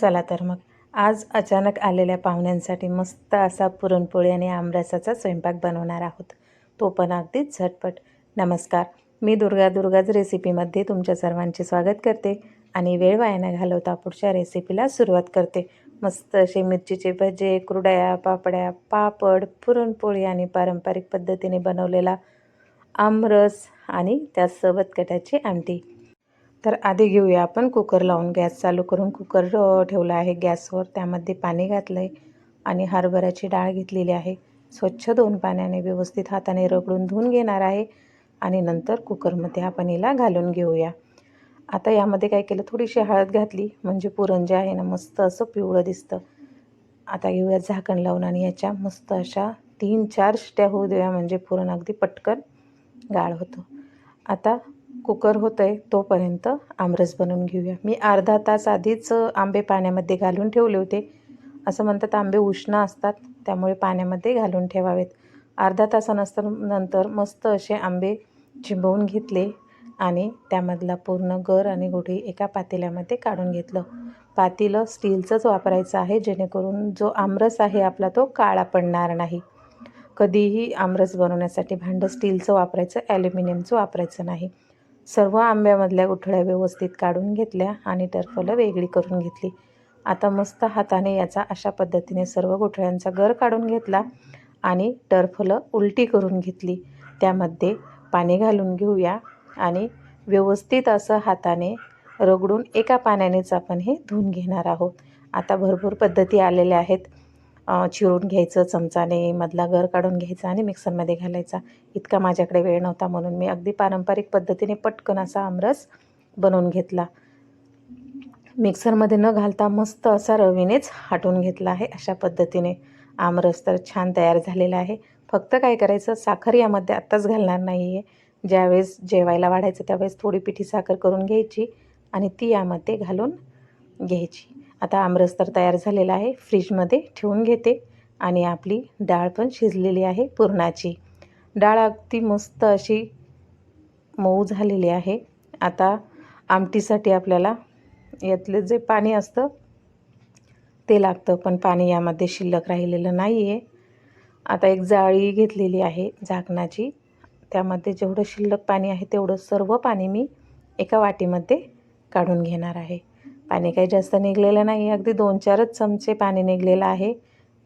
चला तर मग. आज अचानक आलेल्या पाहुण्यांसाठी मस्त असा पुरणपोळी आणि आमरसाचा स्वयंपाक बनवणार आहोत. तो पण अगदी झटपट. नमस्कार. मी दुर्गा दुर्गाज रेसिपीमध्ये तुमच्या सर्वांचे स्वागत करते आणि वेळ वायानं घालवता पुढच्या रेसिपीला सुरुवात करते. मस्त असे मिरचीचे भजे कुरडया पापड्या पापड पुरणपोळी आणि पारंपरिक पद्धतीने बनवलेला आमरस आणि त्यासोबत कटाची आमटी. तर आधी घेऊया आपण. कुकर लावून गॅस चालू करून कुकर ठेवला आहे गॅसवर. त्यामध्ये पाणी घातलं आहे आणि हरभऱ्याची डाळ घेतलेली आहे. स्वच्छ दोन पाण्याने व्यवस्थित हाताने रगडून धुवून घेणार आहे आणि नंतर कुकरमध्ये आपण हिला घालून घेऊया. आता यामध्ये काय केलं? थोडीशी हळद घातली. म्हणजे पुरण जे आहे ना मस्त असं पिवळं दिसतं. आता घेऊया झाकण लावून आणि याच्या मस्त अशा तीन चार शिट्या होऊ देऊया. म्हणजे पुरण अगदी पटकन गाळ होतं. आता कुकर होतं आहे तोपर्यंत आमरस बनवून घेऊया. मी अर्धा तास आधीच आंबे पाण्यामध्ये घालून ठेवले होते. असं म्हणतात आंबे उष्ण असतात त्यामुळे पाण्यामध्ये घालून ठेवावेत. अर्धा तासानंतर नंतर मस्त असे आंबे चिंबवून घेतले आणि त्यामधला पूर्ण गर आणि गोठी एका पातेल्यामध्ये काढून घेतलं. पातेलं स्टीलचंच वापरायचं आहे जेणेकरून जो आमरस आहे आपला तो काळा पडणार नाही. कधीही आमरस बनवण्यासाठी भांडं स्टीलचं वापरायचं ॲल्युमिनियमचं वापरायचं नाही. सर्व आंब्यामधल्या गुठळ्या व्यवस्थित काढून घेतल्या आणि टरफलं वेगळी करून घेतली. आता मस्त हाताने याचा अशा पद्धतीने सर्व गुठळ्यांचा गर काढून घेतला आणि टरफलं उलटी करून घेतली. त्यामध्ये पाणी घालून घेऊया आणि व्यवस्थित असं हाताने रगडून एका पाण्यानेच आपण हे धुवून घेणार आहोत. आता भरपूर पद्धती आलेल्या आहेत. चिरून घ्यायचं चमचाने मधला गर काढून घ्यायचा आणि मिक्सरमध्ये घालायचा. इतका माझ्याकडे वेळ नव्हता म्हणून मी अगदी पारंपरिक पद्धतीने पटकन असा आमरस बनवून घेतला. मिक्सरमध्ये न घालता मस्त असा रवीनेच हाटून घेतला आहे अशा पद्धतीने. आमरस तर छान तयार झालेला आहे. फक्त काय करायचं साखर यामध्ये आत्ताच घालणार नाही आहे ज्यावेळेस जेवायला वाढायचं त्यावेळेस थोडी पिठी साखर करून घ्यायची आणि ती यामध्ये घालून घ्यायची. आता आमरस तर तयार झालेला आहे. फ्रीजमध्ये ठेवून घेते आणि आपली डाळ पण शिजलेली आहे पुरणाची. डाळ अगदी मस्त अशी मऊ झालेली आहे. आता आमटीसाठी आपल्याला यातलं जे पाणी असतं ते लागतं पण पाणी यामध्ये शिल्लक राहिलेलं नाही आहे आता एक जाळी घेतलेली आहे झाकणाची. त्यामध्ये जेवढं शिल्लक पाणी आहे तेवढं सर्व पाणी मी एका वाटीमध्ये काढून घेणार आहे. पाणी काही जास्त निघलेलं नाही. अगदी दोन चारच चमचे पाणी निघलेलं आहे.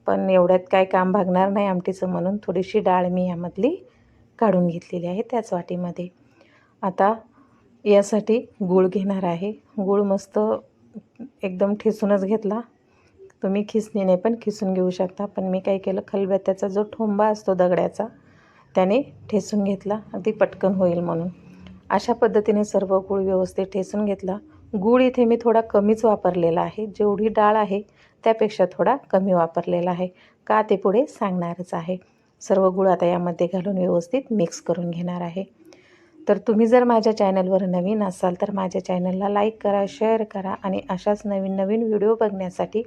पण एवढ्यात काय काम भागणार नाही आमटीचं म्हणून थोडीशी डाळ मी यामधली काढून घेतलेली आहे त्याच वाटीमध्ये. आता यासाठी गूळ घेणार आहे. गूळ मस्त एकदम ठिसूनच घेतला. तुम्ही खिसणीने पण खिसून घेऊ शकता. पण मी काय केलं खलबत्त्याचा जो ठोंबा असतो दगड्याचा त्याने ठेसून घेतला. अगदी पटकन होईल म्हणून. अशा पद्धतीने सर्व गूळ व्यवस्थित ठेसून घेतला. गूळ इथे मी थोडा कमीच वापरलेला आहे. जेवढी डाळ आहे त्यापेक्षा थोडा कमी वापरलेला आहे. का ते पुढे सांगणारच आहे. सर्व गूळ आता यामध्ये घालून व्यवस्थित मिक्स करून घेणार आहे. तर तुम्ही जर माझ्या चॅनलवर नवीन असाल तर माझ्या चॅनलला लाईक करा शेअर करा आणि अशाच नवीन नवीन व्हिडिओ बघण्यासाठी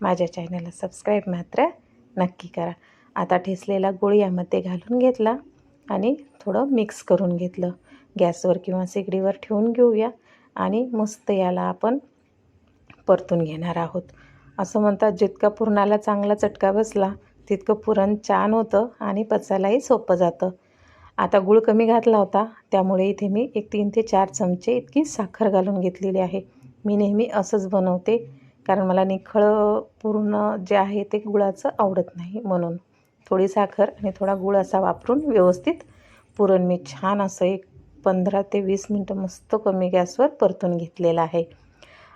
माझ्या चॅनलला सबस्क्राईब मात्र नक्की करा. आता ठेसलेला गूळ यामध्ये घालून घेतला आणि थोडं मिक्स करून घेतलं. गॅसवर किंवा शेगडीवर ठेवून घेऊया. आणि मस्त याला आपण परतून घेणार आहोत. असं म्हणतात जितका पुरणाला चांगला चटका बसला तितकं पुरण छान होतं आणि पचायलाही सोपं जातं. आता गूळ कमी घातला होता त्यामुळे इथे मी एक तीन ते चार चमचे इतकी साखर घालून घेतलेली आहे. मी नेहमी असंच बनवते कारण मला निखळ पूर्ण जे आहे ते गुळाचं आवडत नाही म्हणून. थोडी साखर आणि थोडा गूळ असा वापरून व्यवस्थित पुरण मी छान असं एक पंधरा ते वीस मिनटं मस्त कमी गॅसवर परतून घेतलेलं आहे.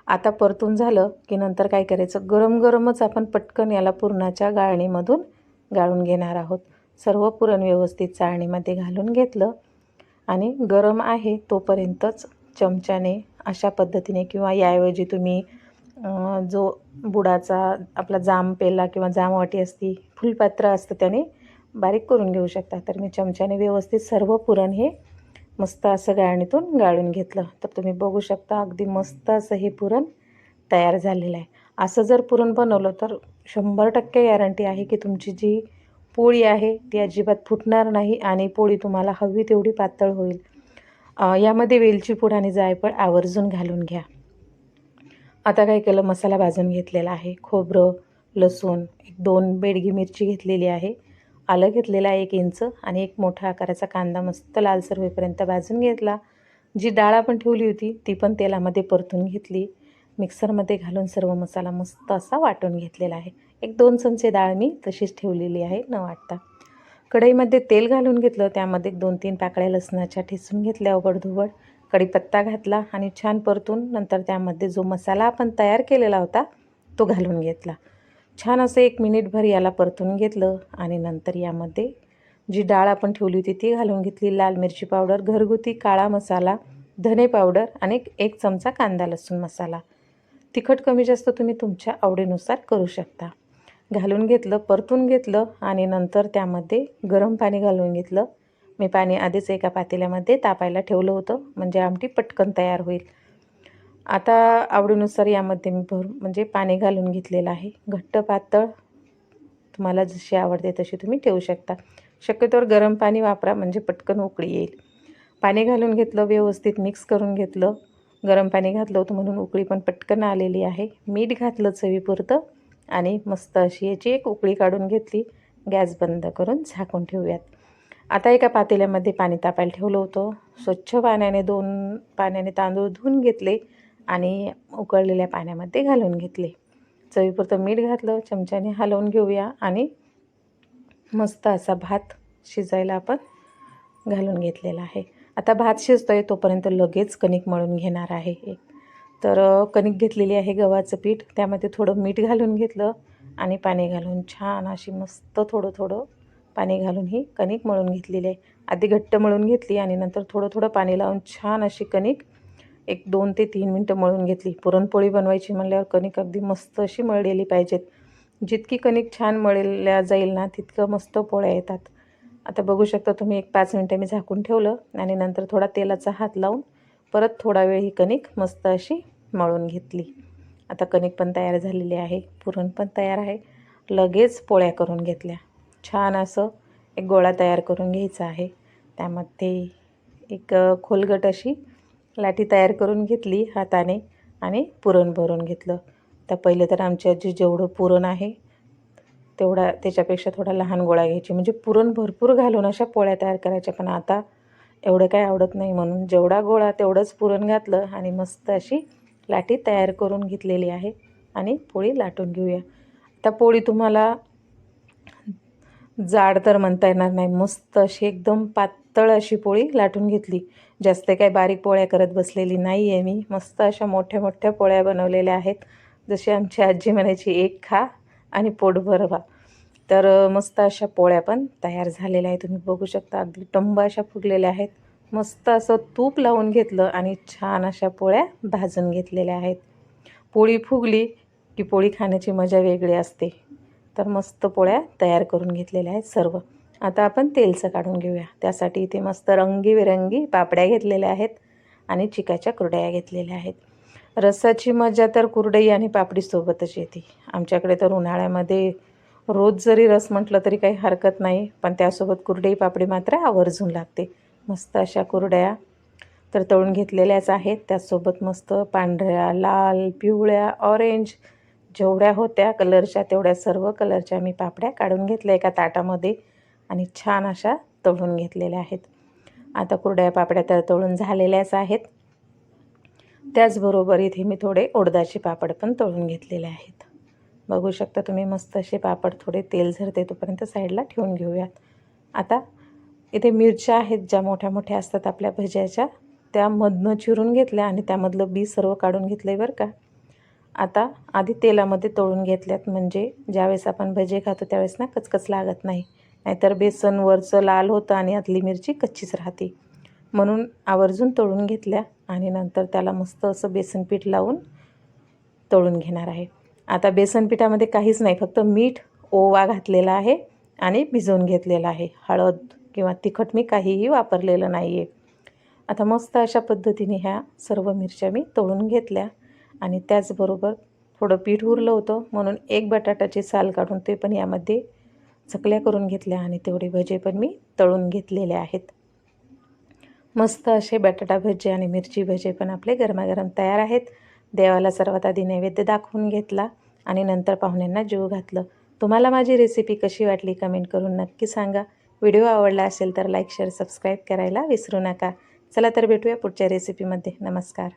आता परतून झालं की नंतर काय करायचं? गरम गरमच आपण पटकन याला पुरणाच्या गाळणीमधून गाळून घेणार आहोत. सर्व पुरण व्यवस्थित चाळणीमध्ये घालून घेतलं. आणि गरम आहे तोपर्यंतच चमच्याने अशा पद्धतीने किंवा याऐवजी तुम्ही जो बुडाचा आपला जाम पेला किंवा जामवाटी असती फुलपात्र असतं त्याने बारीक करून घेऊ शकता. तर मी चमच्याने व्यवस्थित सर्व पुरण हे मस्त असं गाळणीतून गाळून घेतलं. तर तुम्ही बघू शकता अगदी मस्त असं हे पुरण तयार झालेलं आहे. असं जर पुरण बनवलं तर शंभर टक्के गॅरंटी आहे की तुमची जी पोळी आहे ती अजिबात फुटणार नाही आणि पोळी तुम्हाला हवी तेवढी पातळ होईल. यामध्ये वेलची पूड आणि जायफळ आवर्जून घालून घ्या. आता काय केलं मसाला भाजून घेतलेला आहे. खोबरं लसूण एक दोन बेडगी मिरची घेतलेली आहे. आलं घेतलेलं आहे एक इंच आणि एक मोठा आकाराचा कांदा मस्त लालसर होईपर्यंत भाजून घेतला. जी डाळ आपण ठेवली होती ती पण तेलामध्ये परतून घेतली. मिक्सरमध्ये घालून सर्व मसाला मस्त असा वाटून घेतलेला आहे. एक दोन चमचे डाळ मी तशीच ठेवलेली आहे न वाटता. कढईमध्ये तेल घालून घेतलं त्यामध्ये दोन तीन पाकळ्या लसणाच्या ठेचून घेतल्या उघडधुबड कढीपत्ता घातला आणि छान परतून नंतर त्यामध्ये जो मसाला आपण तयार केलेला होता तो घालून घेतला. छान असं एक मिनिटभर याला परतून घेतलं आणि नंतर यामध्ये जी डाळ आपण ठेवली होती ती घालून घेतली. लाल मिरची पावडर घरगुती काळा मसाला धने पावडर आणि एक चमचा कांदा लसूण मसाला. तिखट कमी जास्त तुम्ही तुमच्या आवडीनुसार करू शकता. घालून घेतलं परतून घेतलं आणि नंतर त्यामध्ये गरम पाणी घालून घेतलं. मी पाणी आधीच एका पातेल्यामध्ये तापायला ठेवलं होतं. म्हणजे आमटी पटकन तयार होईल. आता आवडीनुसार यामध्ये मी भर म्हणजे पाणी घालून घेतलेलं आहे. घट्ट पातळ तुम्हाला जशी आवडते तशी तुम्ही ठेवू शकता. शक्यतोवर गरम पाणी वापरा म्हणजे पटकन उकळी येईल. पाणी घालून घेतलं व्यवस्थित मिक्स करून घेतलं. गरम पाणी घातलं होतं म्हणून उकळी पण पटकन आलेली आहे. मीठ घातलं चवीपुरतं आणि मस्त अशी याची एक उकळी काढून घेतली. गॅस बंद करून झाकून ठेवूयात. आता एका पातेल्यामध्ये पाणी तापायला ठेवलं होतं. स्वच्छ पाण्याने दोन पाण्याने तांदूळ धुवून घेतले. आणि उकळलेल्या पाण्यामध्ये घालून घेतले. चवीपुरतं मीठ घातलं चमच्याने हलवून घेऊया आणि मस्त असा भात शिजायला आपण घालून घेतलेला आहे. आता भात शिजतो आहे तोपर्यंत लगेच कणिक मळून घेणार आहे तर कणिक घेतलेली आहे गव्हाचं पीठ त्यामध्ये थोडं मीठ घालून घेतलं आणि पाणी घालून छान अशी मस्त थोडं थोडं पाणी घालून ही कणिक मळून घेतलेली आहे. आधी घट्ट मळून घेतली आणि नंतर थोडं थोडं पाणी लावून छान अशी कणिक एक दोन ते तीन मिनटं मळून घेतली. पुरणपोळी बनवायची म्हणल्यावर कणिक अगदी मस्त अशी मळलेली पाहिजेत. जितकी कणिक छान मळल्या जाईल ना तितकं मस्त पोळ्या येतात. आता बघू शकता तुम्ही एक पाच मिनटं मी झाकून ठेवलं आणि नंतर थोडा तेलाचा हात लावून परत थोडा वेळ ही कणिक मस्त अशी मळून घेतली. आता कणिक पण तयार झालेली आहे पुरण पण तयार आहे. लगेच पोळ्या करून घेतल्या. छान असं एक गोळा तयार करून घ्यायचा आहे. त्यामध्ये एक खोलगट अशी लाठी तयार करून घेतली हाताने आणि पुरण भरून घेतलं. तर पहिले तर आमच्या आजी जेवढं पुरण आहे तेवढा त्याच्यापेक्षा थोडा लहान गोळा घ्यायची. म्हणजे पुरण भरपूर घालून अशा पोळ्या तयार करायच्या पण आता एवढं काय आवडत नाही म्हणून जेवढा गोळा तेवढंच पुरण घातलं आणि मस्त अशी लाटी तयार करून घेतलेली आहे आणि पोळी लाटून घेऊया. आता पोळी तुम्हाला जाड तर म्हणता येणार नाही मस्त अशी एकदम पातळ अशी पोळी लाटून घेतली. जास्त काही बारीक पोळ्या करत बसलेली नाही आहे मी. मस्त अशा मोठ्या मोठ्या पोळ्या बनवलेल्या आहेत. जशी आमची आजी म्हणायची एक खा आणि पोट भरवा. तर मस्त अशा पोळ्या पण तयार झालेल्या आहेत. तुम्ही बघू शकता अगदी टंब अशा फुगलेल्या आहेत. मस्त असं तूप लावून घेतलं आणि छान अशा पोळ्या भाजून घेतलेल्या आहेत. पोळी फुगली की पोळी खाण्याची मजा वेगळी असते. तर मस्त पोळ्या तयार करून घेतलेल्या आहेत सर्व. आता आपण तेलचं काढून घेऊया. त्यासाठी इथे मस्त रंगीबेरंगी पापड्या घेतलेल्या आहेत आणि चिकाच्या कुरड्या घेतलेल्या आहेत. रसाची मजा तर कुरडई आणि पापडीसोबतच येते. आमच्याकडे तर उन्हाळ्यामध्ये रोज जरी रस म्हटलं तरी काही हरकत नाही पण त्यासोबत कुरडई पापडी मात्र आवर्जून लागते. मस्त अशा कुरड्या तर तळून घेतलेल्याच आहेत. त्यासोबत मस्त पांढऱ्या लाल पिवळ्या ऑरेंज जेवढ्या होत्या कलरच्या तेवढ्या सर्व कलरच्या मी पापड्या काढून घेतल्या एका ताटामध्ये. आणि छान अशा तळून घेतलेल्या आहेत. आता कुरड्या पापड्या तर तळून झालेल्याच आहेत. त्याचबरोबर इथे मी थोडे उडदाचे पापड पण तळून घेतलेले आहेत. बघू शकता तुम्ही मस्त असे पापड थोडे तेल झरते तोपर्यंत साईडला ठेवून घेऊयात. आता इथे मिरच्या आहेत ज्या मोठ्या मोठ्या असतात आपल्या भज्याच्या त्यामधनं चिरून घेतल्या आणि त्यामधलं बी सर्व काढून घेतलं आहे बरं का. आता आधी तेलामध्ये तळून घेतल्यात म्हणजे ज्यावेळेस आपण भजे खातो त्यावेळेस ना कचकच लागत नाही. नाहीतर बेसन वरचं लाल होतं आणि आतली मिरची कच्चीच राहते. म्हणून आवर्जून तळून घेतल्या आणि नंतर त्याला मस्त असं बेसन पीठ लावून तळून घेणार आहे. आता बेसन पिठामध्ये काहीच नाही फक्त मीठ ओवा घातलेला आहे आणि भिजवून घेतलेला आहे. हळद किंवा तिखट मी काहीही वापरलेलं नाही आहे आता मस्त अशा पद्धतीने ह्या सर्व मिरच्या मी तळून घेतल्या आणि त्याचबरोबर थोडं पीठ उरलं होतं म्हणून एक बटाट्याची साल काढून ते पण यामध्ये चकल्या करून घेतल्या आणि तेवढे भजे पण मी तळून घेतलेले आहेत. मस्त असे बटाटा भजे आणि मिरची भजे पण आपले गरमागरम तयार आहेत. देवाला सर्वात आधी नैवेद्य दाखवून घेतला आणि नंतर पाहुण्यांना जीव घातलं. तुम्हाला माझी रेसिपी कशी वाटली कमेंट करून नक्की सांगा. व्हिडिओ आवडला असेल तर लाईक शेअर सबस्क्राईब करायला विसरू नका. चला तर भेटूया पुढच्या रेसिपीमध्ये नमस्कार.